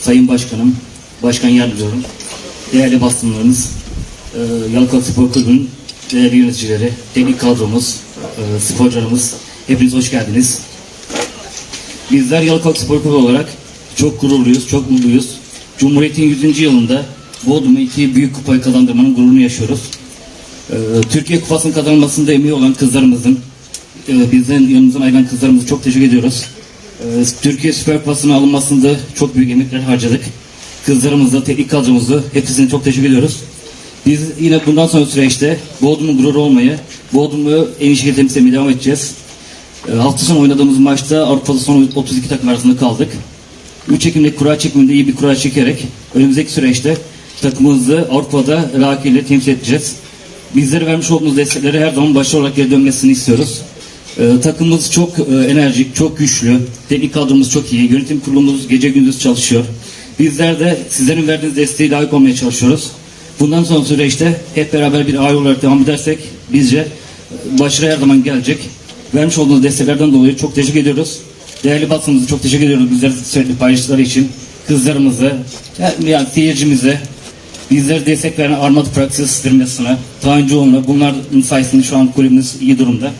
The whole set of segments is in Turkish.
Sayın Başkanım, Başkan Yardımcılarım, değerli basınlarımız, e, Yalkava Spor Kulübü'nün değerli yöneticileri, teknik kadromuz, e, sporcularımız, hepiniz hoş geldiniz. Bizler Yalkava Spor Kulübü olarak çok gururluyuz, çok mutluyuz. Cumhuriyet'in 100. yılında Bodrum'a iki büyük kupayı kazandırmanın gururunu yaşıyoruz. Ee, Türkiye Kupası'nın kazanmasında emeği olan kızlarımızın, e, bizden yanımızdan ayrılan kızlarımıza çok teşekkür ediyoruz. Türkiye Süper Kupası'nın alınmasında çok büyük emekler harcadık. Kızlarımızla, teknik kadromuzu hepsine çok teşekkür ediyoruz. Biz yine bundan sonra süreçte Bodrum'un gururu olmayı, Bodrum'u en iyi şekilde temsil devam edeceğiz. Ee, Hafta sonu oynadığımız maçta Avrupa'da son 32 takım arasında kaldık. 3 Ekim'deki kura çekiminde iyi bir kura çekerek önümüzdeki süreçte takımımızı Avrupa'da rakiyle temsil edeceğiz. Bizlere vermiş olduğunuz destekleri her zaman başarılı olarak geri dönmesini istiyoruz. Ee, takımımız çok e, enerjik, çok güçlü. Teknik kadromuz çok iyi. Yönetim kurulumuz gece gündüz çalışıyor. Bizler de sizlerin verdiğiniz desteği layık olmaya çalışıyoruz. Bundan sonra süreçte hep beraber bir aile olarak devam edersek bizce e, başarı her zaman gelecek. Vermiş olduğunuz desteklerden dolayı çok teşekkür ediyoruz. Değerli basınımıza çok teşekkür ediyoruz bizler sürekli paylaştıkları için. Kızlarımıza, yani seyircimize, bizlere destek veren Armut Praxis firmasına, Tanrıcıoğlu'na, bunların sayesinde şu an kulübümüz iyi durumda.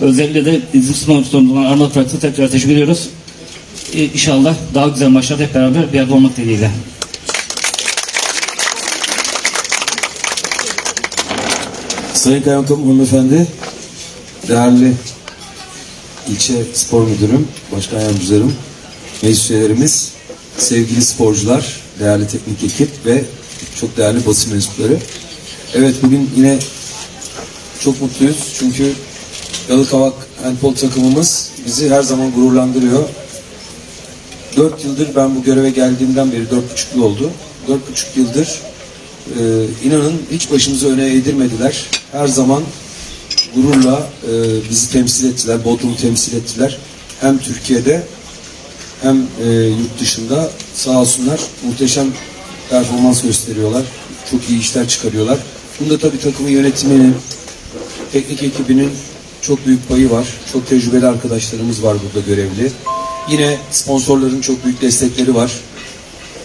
Özellikle de bizim sponsorumuz olan Armut Praxis'e tekrar teşekkür ediyoruz. İnşallah daha güzel maçlarda hep beraber bir arada olmak dileğiyle. Sayın Kaymakam Hanımefendi, değerli ilçe spor müdürüm, başkan yardımcılarım, meclis üyelerimiz, sevgili sporcular, değerli teknik ekip ve çok değerli basın mensupları. Evet bugün yine çok mutluyuz çünkü Yalıkavak handbol takımımız bizi her zaman gururlandırıyor. Dört yıldır ben bu göreve geldiğimden beri dört buçuk yıl oldu. Dört buçuk yıldır e, inanın hiç başımızı öne eğdirmediler. Her zaman gururla e, bizi temsil ettiler, Bodrum'u temsil ettiler. Hem Türkiye'de hem e, yurt dışında sağ olsunlar muhteşem performans gösteriyorlar. Çok iyi işler çıkarıyorlar. Bunda tabii takımın yönetiminin, teknik ekibinin çok büyük payı var. Çok tecrübeli arkadaşlarımız var burada görevli. Yine sponsorların çok büyük destekleri var.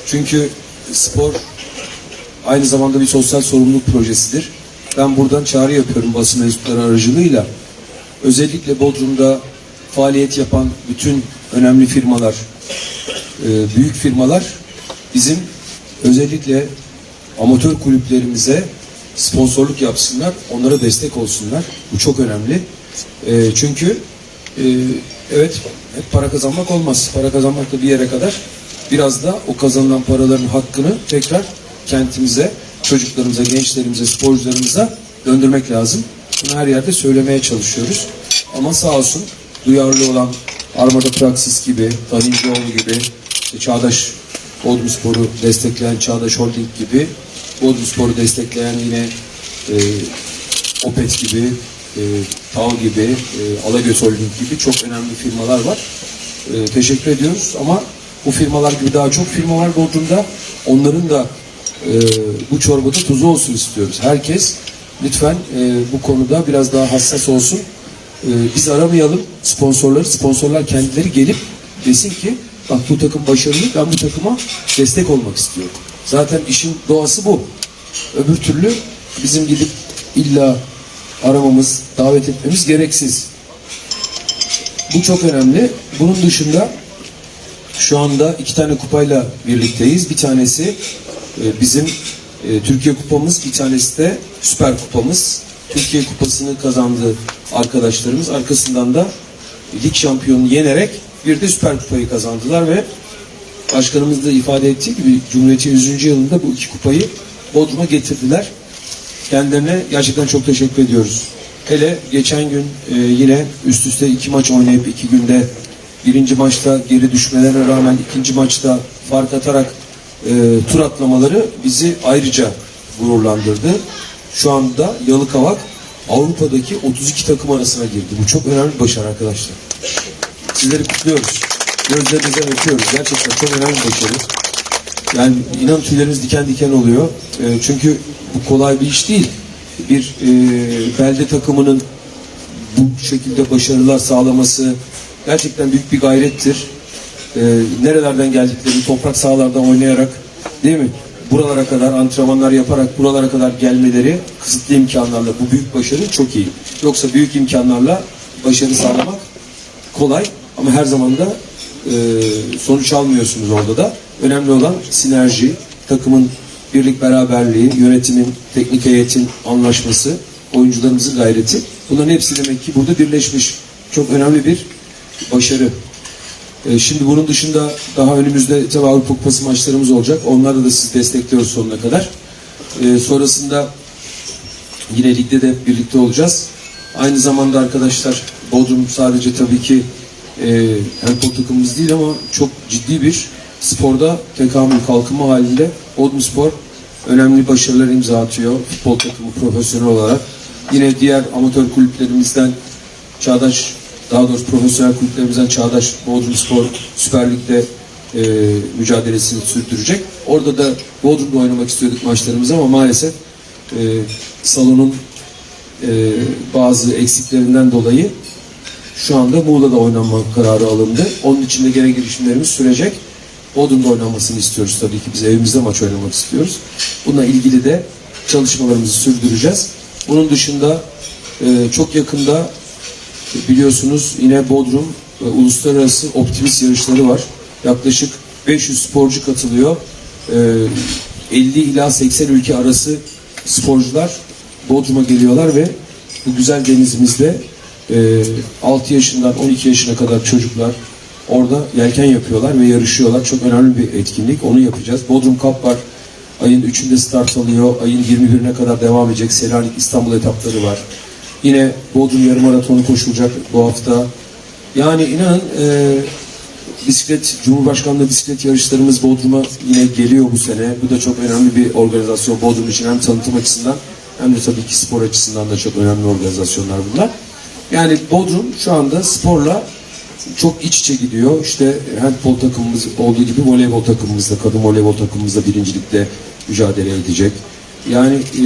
Çünkü spor aynı zamanda bir sosyal sorumluluk projesidir. Ben buradan çağrı yapıyorum basın mensupları aracılığıyla. Özellikle Bodrum'da faaliyet yapan bütün önemli firmalar, e, büyük firmalar bizim özellikle amatör kulüplerimize sponsorluk yapsınlar, onlara destek olsunlar. Bu çok önemli. E, çünkü e, evet hep para kazanmak olmaz. Para kazanmak da bir yere kadar biraz da o kazanılan paraların hakkını tekrar kentimize, çocuklarımıza, gençlerimize, sporcularımıza döndürmek lazım. Bunu her yerde söylemeye çalışıyoruz. Ama sağ olsun duyarlı olan Armada Praxis gibi, Tahincioğlu gibi, işte Çağdaş Bodrum Spor'u destekleyen Çağdaş Holding gibi, Bodrum Spor'u destekleyen yine e, Opet gibi, e, TAV gibi, e, Alagöz Holding gibi çok önemli firmalar var. E, teşekkür ediyoruz ama bu firmalar gibi daha çok firma var Bodrum'da. Onların da e, bu çorbada tuzu olsun istiyoruz. Herkes lütfen e, bu konuda biraz daha hassas olsun. E, biz aramayalım sponsorları. Sponsorlar kendileri gelip desin ki bak bu takım başarılı ben bu takıma destek olmak istiyorum. Zaten işin doğası bu. Öbür türlü bizim gidip illa aramamız, davet etmemiz gereksiz. Bu çok önemli. Bunun dışında şu anda iki tane kupayla birlikteyiz. Bir tanesi e, bizim e, Türkiye kupamız, bir tanesi de Süper kupamız. Türkiye kupasını kazandı arkadaşlarımız. Arkasından da lig şampiyonunu yenerek bir de Süper kupayı kazandılar ve başkanımız da ifade ettiği gibi Cumhuriyet'in 100. yılında bu iki kupayı Bodrum'a getirdiler. Kendilerine gerçekten çok teşekkür ediyoruz. Hele geçen gün e, yine üst üste iki maç oynayıp iki günde birinci maçta geri düşmelerine rağmen ikinci maçta fark atarak e, tur atlamaları bizi ayrıca gururlandırdı. Şu anda Yalıkavak Avrupa'daki 32 takım arasına girdi. Bu çok önemli bir başarı arkadaşlar. Sizleri kutluyoruz. Gözlerinizden öpüyoruz. Gerçekten çok önemli bir başarı. Yani inan tüyleriniz diken diken oluyor. E, çünkü bu kolay bir iş değil. Bir e, belde takımının bu şekilde başarılar sağlaması gerçekten büyük bir gayrettir. e, nerelerden geldiklerini toprak sahalarda oynayarak değil mi? Buralara kadar antrenmanlar yaparak buralara kadar gelmeleri kısıtlı imkanlarla bu büyük başarı çok iyi. Yoksa büyük imkanlarla başarı sağlamak kolay ama her zaman da e, sonuç almıyorsunuz orada da. Önemli olan sinerji, takımın birlik beraberliği, yönetimin, teknik heyetin anlaşması, oyuncularımızın gayreti. Bunların hepsi demek ki burada birleşmiş. Çok önemli bir başarı. E, şimdi bunun dışında daha önümüzde tabii Avrupa Kupası maçlarımız olacak. Onlarda da sizi destekliyoruz sonuna kadar. E, sonrasında Yine ligde de birlikte olacağız. Aynı zamanda arkadaşlar Bodrum sadece tabii ki e, handball takımımız değil ama çok ciddi bir sporda tekamül kalkınma halinde Bodrum Spor önemli başarılar imza atıyor. Futbol takımı profesyonel olarak. Yine diğer amatör kulüplerimizden Çağdaş daha doğrusu profesyonel kulüplerimizden Çağdaş Bodrum Spor Süper Lig'de e, mücadelesini sürdürecek. Orada da Bodrum'da oynamak istiyorduk maçlarımızı ama maalesef e, salonun e, bazı eksiklerinden dolayı şu anda Muğla'da oynanma kararı alındı. Onun için de gene girişimlerimiz sürecek. Bodrum'da oynanmasını istiyoruz tabii ki. Biz evimizde maç oynamak istiyoruz. Bununla ilgili de çalışmalarımızı sürdüreceğiz. Bunun dışında e, çok yakında e, biliyorsunuz yine Bodrum e, uluslararası optimist yarışları var. Yaklaşık 500 sporcu katılıyor. E, 50 ila 80 ülke arası sporcular Bodrum'a geliyorlar ve bu güzel denizimizde e, 6 yaşından 12 yaşına kadar çocuklar orada yelken yapıyorlar ve yarışıyorlar. Çok önemli bir etkinlik. Onu yapacağız. Bodrum Cup var. Ayın 3'ünde start alıyor. Ayın 21'ine kadar devam edecek. Selanik İstanbul etapları var. Yine Bodrum yarım maratonu koşulacak bu hafta. Yani inanın e, bisiklet, Cumhurbaşkanlığı bisiklet yarışlarımız Bodrum'a yine geliyor bu sene. Bu da çok önemli bir organizasyon Bodrum için hem tanıtım açısından hem de tabii ki spor açısından da çok önemli organizasyonlar bunlar. Yani Bodrum şu anda sporla çok iç içe gidiyor. İşte handbol takımımız olduğu gibi voleybol takımımız da, kadın voleybol takımımız da birincilikte mücadele edecek. Yani e,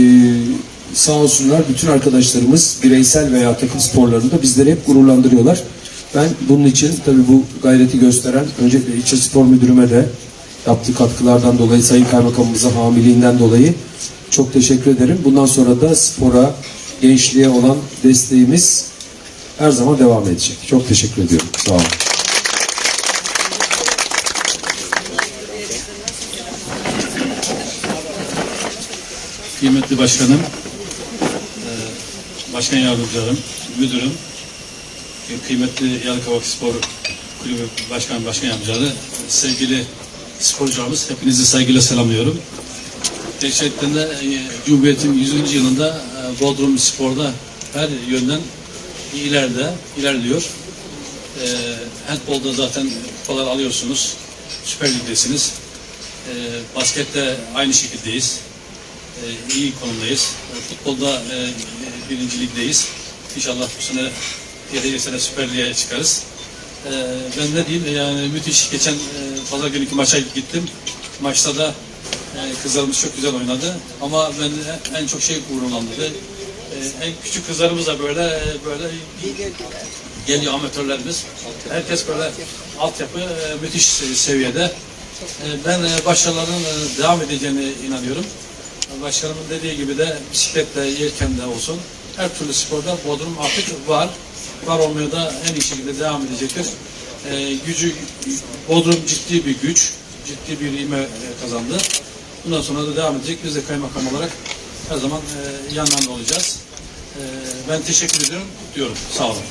sağ olsunlar bütün arkadaşlarımız bireysel veya takım sporlarında bizleri hep gururlandırıyorlar. Ben bunun için tabii bu gayreti gösteren öncelikle ilçe spor müdürüme de yaptığı katkılardan dolayı Sayın Kaymakamımıza hamiliğinden dolayı çok teşekkür ederim. Bundan sonra da spora, gençliğe olan desteğimiz her zaman devam edecek. Çok teşekkür ediyorum. Sağ olun. Kıymetli başkanım, eee, başkan yardımcılarım, müdürüm, kıymetli Yalıkavak Spor Kulübü Başkan Başkan Yardımcıları, sevgili sporcularımız, hepinizi saygıyla selamlıyorum. Gerçekten de Cumhuriyet'in 100. yılında eee, Bodrum Spor'da her yönden ileride, ilerliyor. Eee handbolda zaten kupalar alıyorsunuz. Süper Lig'desiniz. Eee baskette aynı şekildeyiz e, iyi konumdayız. E, Futbolda e, e, birinci ligdeyiz. İnşallah bu sene gelecek sene Süper Lig'e çıkarız. E, ben ne diyeyim e, yani müthiş geçen e, pazar günkü maça gittim. Maçta da e, kızlarımız çok güzel oynadı. Ama ben en çok şey gururlandırdı. E, en küçük kızlarımız da böyle böyle geliyor amatörlerimiz. Herkes böyle altyapı e, müthiş seviyede. E, Ben e, başarıların devam edeceğine inanıyorum. Başkanımın dediği gibi de bisikletle, yelkenle olsun her türlü sporda Bodrum artık var. Var olmaya da en iyi şekilde devam edecektir. Ee, gücü, Bodrum ciddi bir güç, ciddi bir ivme e, kazandı. Bundan sonra da devam edecek. Biz de kaymakam olarak her zaman e, yanlarında olacağız. E, ben teşekkür ediyorum, diyorum. Sağ olun.